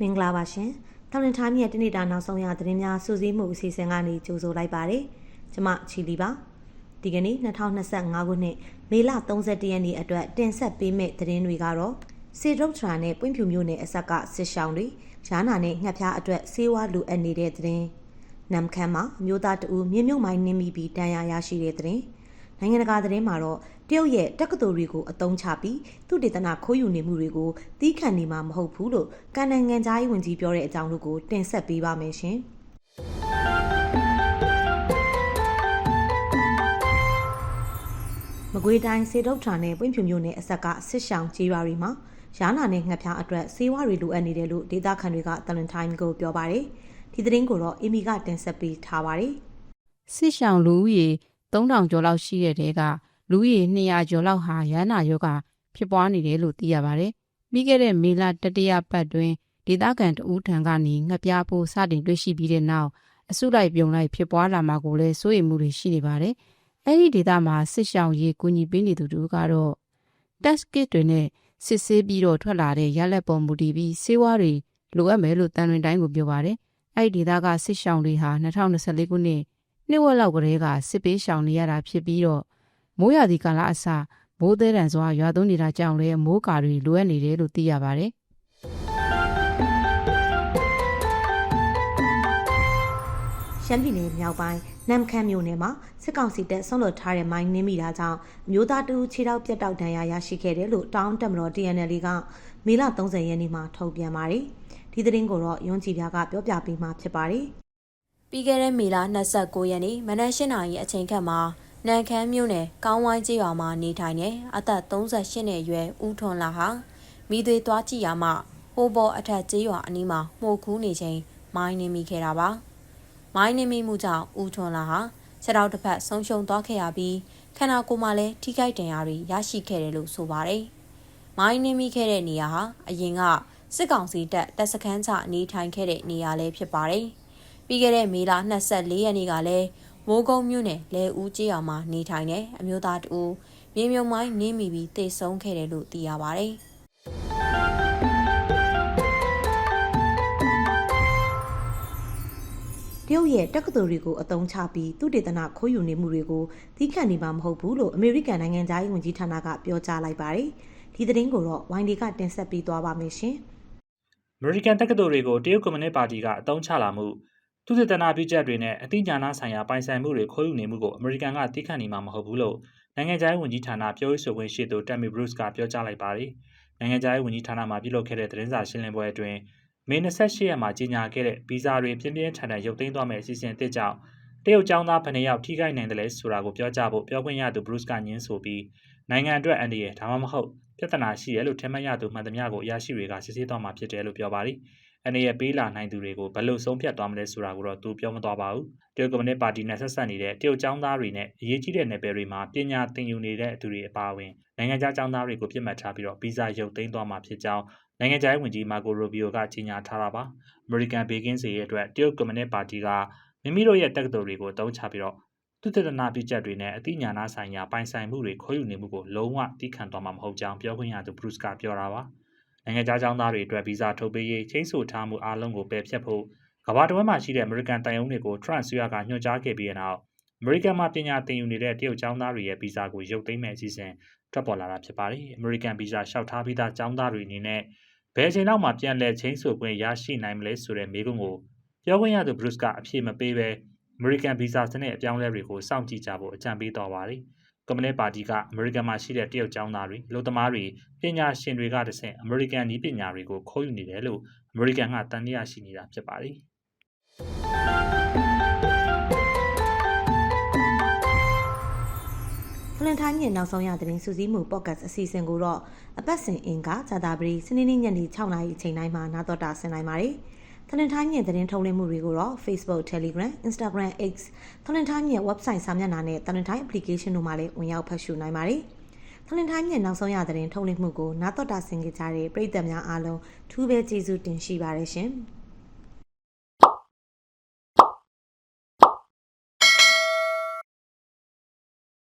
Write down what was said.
မင်္ဂလာပါရှင်။တောင်လင်ထိုင်းရဲ့တနေ့တာနောက်ဆုံးရသတင်းများစူးစီးမှုအစီအစဉ်ကနေကြိုဆိုလိုက်ပါတယ်။ကျွန်မချီလီပါ။ဒီကနေ့2025ခုနှစ်မေလ31ရက်နေ့အတွက်တင်ဆက်ပေးမယ့်သတင်းတွေကတော့စေဒုတ်ထရာနဲ့ပွင့်ဖြူမျိုးနယ်အဆက်ကစစ်ရှောင်းတွေဂျာနာနဲ့ငှက်ဖျားအတွက်ဆေးဝါးလိုအပ်နေတဲ့သတင်း။နမ်ခမ်းမှာအမျိုးသားတဦးမြင်းမြုပ်မိုင်းနင်းမိပြီးတန်ရာရရှိတဲ့သတင်း။ နိုင်ငံတကာသတင်းမှာတော့တရုတ်ရဲ့တက္ကသိုလ်တွေကိုအတုံးချပြီးသူတေသနာခိုးယူနေမှုတွေကိုတီးခတ်နေမှာမဟုတ်ဘူးလို့ကန်နိုင်ငံသားရေးဝန်ကြီးပြောတဲ့အကြောင်းတို့ကိုတင်ဆက်ပေးပါမယ်ရှင်။မကွေးတိုင်းစေတုတ်ထာနဲ့ပွင့်ဖြူမျိုးနယ်အဆက်ကဆစ်ဆောင်ကြေးရွာတွေမှာရာနာနဲ့ငှက်ဖျားအတွက်စေဝါတွေလိုအပ်နေတယ်လို့ဒေသခံတွေကတလန်တိုင်းကိုပြောပါတယ်။ဒီသတင်းကိုတော့အီမီကတင်ဆက်ပေးထားပါတယ်။စစ်ရှောင်လူဦးရေ 3000ကျော်လောက်ရှိတဲ့တဲကလူဦးရေ200ကျော်လောက်ဟာရဟနာယောဂဖြစ်ပွားနေတယ်လို့သိရပါတယ်။ပြီးခဲ့တဲ့မေလတတိယပတ်တွင်ဒေသခံတဦးထံကနေငှက်ပြားပိုးစတင်တွေ့ရှိပြီးတဲ့နောက်အစုလိုက်ပြုံလိုက်ဖြစ်ပွားလာမှာကိုလည်းစိုးရိမ်မှုတွေရှိနေပါတယ်။အဲ့ဒီဒေသမှာစစ်ရှောင်ရေးကူညီပေးနေသူတို့ကတော့ test kit တွေနဲ့စစ်ဆေးပြီးတော့ထွက်လာတဲ့ရလက်ပေါ်မူတည်ပြီးဆေးဝါးတွေလိုအပ်မယ်လို့တန်တွင်တိုင်းကိုပြောပါတယ်။အဲ့ဒီဒေသကစစ်ရှောင်တွေဟာ2024ခုနှစ် နှစ်ဝက်လောက်ကလေးကစစ်ပေးရှောင်နေရတာဖြစ်ပြီးတော့မိုးရာသီကာလအစမိုးသေးတန်စွာရွာသွန်းနေတာကြောင့်လည်းမိုးကာတွေလိုအပ်နေတယ်လို့သိရပါတယ်။ရှမ်းပြည်နယ်မြောက်ပိုင်းနမ်ခမ်းမြို့နယ်မှာစစ်ကောင်စီတပ်ဆွန့်လွတ်ထားတဲ့မိုင်းနင်းမိတာကြောင့်အမျိုးသားတဦးခြေထောက်ပြတ်တောက်ဒဏ်ရာရရှိခဲ့တယ်လို့တောင်းတက်မတော် TNL ကမေလ30ရက်နေ့မှာထုတ်ပြန်ပါတယ်။ဒီသတင်းကိုတော့ယွန်းကြည်ပြားကပြောပြပေးမှာဖြစ်ပါတယ်။ ပြီးခဲ့တဲ့မေလ29ရက်နေ့မနက်၈နာရီအချိန်ခန့်မှာနန်ခမ်းမြို့နယ်ကောင်းဝိုင်းကျေးရွာမှာနေထိုင်တဲ့အသက်38နှစ်အရွယ်ဦးထွန်းလာဟာမိသွေးသွားကြည့်ရမှဟိုးဘောအထက်ကျေးရွာအနီးမှာမှုတ်ခူးနေချိန်မိုင်းနေမိခဲ့တာပါ။မိုင်းနေမိမှုကြောင့်ဦးထွန်းလာဟာခြေထောက်တစ်ဖက်ဆုံးရှုံးသွားခဲ့ရပြီးခန္ဓာကိုယ်မှာလည်းထိခိုက်ဒဏ်ရာတွေရရှိခဲ့တယ်လို့ဆိုပါတယ်။မိုင်းနေမိခဲ့တဲ့နေရာဟာအရင်ကစစ်ကောင်စီတပ်တပ်စခန်းချနေထိုင်ခဲ့တဲ့နေရာလည်းဖြစ်ပါတယ်။ ပြီးခဲ့တဲ့မေလ24ရက်နေ့ကလည်းမိုးကုံမြို့နယ်လဲဦးကျေးရွာမှာနေထိုင်တဲ့အမျိုးသားတူမြေမြုံမိုင်းနင်းမိပြီးတေဆုံးခဲ့တယ်လို့သိရပါဗျ။တရုတ်ရဲ့တက္ကသိုလ်တွေကိုအတုံးချပြီးသူတေသနာခိုးယူနေမှုတွေကိုသီးခတ်နေမှာမဟုတ်ဘူးလို့အမေရိကန်နိုင်ငံသားရေးဝန်ကြီးဌာနကပြောကြားလိုက်ပါတယ်။ဒီသတင်းကိုတော့ဝိုင်းဒီကတင်ဆက်ပေးသွားပါမယ်ရှင်။အမေရိကန်တက္ကသိုလ်တွေကိုတရုတ်ကွန်မြူနစ်ပါတီကအတုံးချလာမှု သူတေသနာပြုချက်တွေနဲ့အသိဉာဏဆိုင်ရာပိုင်ဆိုင်မှုတွေခိုးယူနေမှုကိုအမေရိကန်ကသိခတ်နေမှာမဟုတ်ဘူးလို့နိုင်ငံခြားရေးဝန်ကြီးဌာနပြောရေးဆိုခွင့်ရှိသူတမ်မီဘရုစ်ကပြောကြားလိုက်ပါတယ်။နိုင်ငံခြားရေးဝန်ကြီးဌာနမှပြုလုပ်ခဲ့တဲ့သတင်းစာရှင်းလင်းပွဲအတွင်းမေ28ရက်မှာကြီးညာခဲ့တဲ့ဗီဇာတွေပြင်းပြင်းထန်ထန်ရုပ်သိမ်းသွားမယ့်အစီအစဉ်အသစ်ကြောင့်တရုတ်ကျောင်းသားဘယ်နှယောက်ထိခိုက်နိုင်တယ်လဲဆိုတာကိုပြောကြားဖို့ပြောခွင့်ရသူဘရုစ်ကညင်းဆိုပြီးနိုင်ငံအတွက်အန်ဒီရဲ့ဒါမှမဟုတ်ပြဿနာရှိရလို့ထင်မှတ်ရသူမှန်သမျှကိုအရာရှိတွေကစစ်ဆေးသွားမှာဖြစ်တယ်လို့ပြောပါတယ်။ အနေရဲ့ပေးလာနိုင်သူတွေကိုဘယ်လိုဆုံးဖြတ်သွားမလဲဆိုတာကိုတော့သူပြောမသွားပါဘူး။တရုတ်ကွန်မြူနစ်ပါတီနဲ့ဆက်ဆက်နေတဲ့တရုတ်ကျောင်းသားတွေနဲ့အရေးကြီးတဲ့နယ်ပယ်တွေမှာပညာသင်ယူနေတဲ့သူတွေအပါအဝင်နိုင်ငံခြားကျောင်းသားတွေကိုပြစ်မှတ်ထားပြီးတော့ဗီဇာရုပ်သိမ်းသွားမှာဖြစ်ကြောင်းနိုင်ငံခြားရေးဝန်ကြီးမာကိုရိုဘီယိုကကြေညာထားတာပါ။အမေရိကန်ဘေကင်းစီရဲ့အတွက်တရုတ်ကွန်မြူနစ်ပါတီကမိမိတို့ရဲ့တက္ကသိုလ်တွေကိုတုံးချပြီးတော့သူတဒနာပြချက်တွေနဲ့အသိဉာဏဆိုင်ရာပိုင်ဆိုင်မှုတွေခိုးယူနေမှုကိုလုံးဝတိခံသွားမှာမဟုတ်ကြောင်းပြောခွင့်ရသူဘရုစ်ကပြောတာပါ။ နိုင်ငံခြားကျောင်းသားတွေအတွက်ဗီဇာထုတ်ပေးရေးချင်းဆိုထားမှုအားလုံးကိုပယ်ဖျက်ဖို့ကမ္ဘာတစ်ဝန်းမှာရှိတဲ့အမေရိကန်တိုင်ယုံတွေကို Trump ဆွေးရကညွှန်ကြားခဲ့ပြီးတဲ့နောက်အမေရိကန်မှာပညာသင်ယူနေတဲ့တရုတ်ကျောင်းသားတွေရဲ့ဗီဇာကိုရုပ်သိမ်းမဲ့အစီအစဉ်ထွက်ပေါ်လာတာဖြစ်ပါတယ်။အမေရိကန်ဗီဇာလျှောက်ထားပြီးသားကျောင်းသားတွေအနေနဲ့ဘယ်အချိန်လောက်မှပြန်လည်ချင်းဆိုခွင့်ရရှိနိုင်မလဲဆိုတဲ့မေးခွန်းကိုပြောခွင့်ရသူဘရုစ်ကအဖြေမပေးဘဲအမေရိကန်ဗီဇာစနစ်အပြောင်းအလဲတွေကိုစောင့်ကြည့်ကြဖို့အကြံပေးသွားပါတယ်။ ကွန်မြူနစ်ပါတီကအမေရိကန်မှာရှိတဲ့တရုတ်ကျောင်းသားတွေလူသမားတွေပညာရှင်တွေကတဆင့်အမေရိကန်နည်းပညာတွေကိုခိုးယူနေတယ်လို့အမေရိကန်ကတန်တရားရှိနေတာဖြစ်ပါတယ်။ဖလန်ထိုင်းရဲ့နောက်ဆုံးရသတင်းစူးစီးမှုပေါ့ကတ်အစီအစဉ်ကိုတော့အပတ်စဉ်အင်္ဂါဇာတာပတိစနေနေ့ညနေ6နာရီအချိန်တိုင်းမှာနားတော်တာဆင်နိုင်ပါတယ်။ ဖလန်ထိုင်းရဲ့သတင်းထုတ်လွှင့်မှုတွေကိုတော့ Facebook, Telegram, Instagram, X ဖလန်ထိုင်းရဲ့ website စာမျက်နှာနဲ့ဖလန်ထိုင်း application တို့မှာလည်းဝင်ရောက်ဖတ်ရှုနိုင်ပါတယ်။ဖလန်ထိုင်းရဲ့နောက်ဆုံးရသတင်းထုတ်လွှင့်မှုကိုနားတော်တာဆင်ကြတဲ့ပရိသတ်များအားလုံးထူးပဲကျေးဇူးတင်ရှိပါတယ်ရှင်။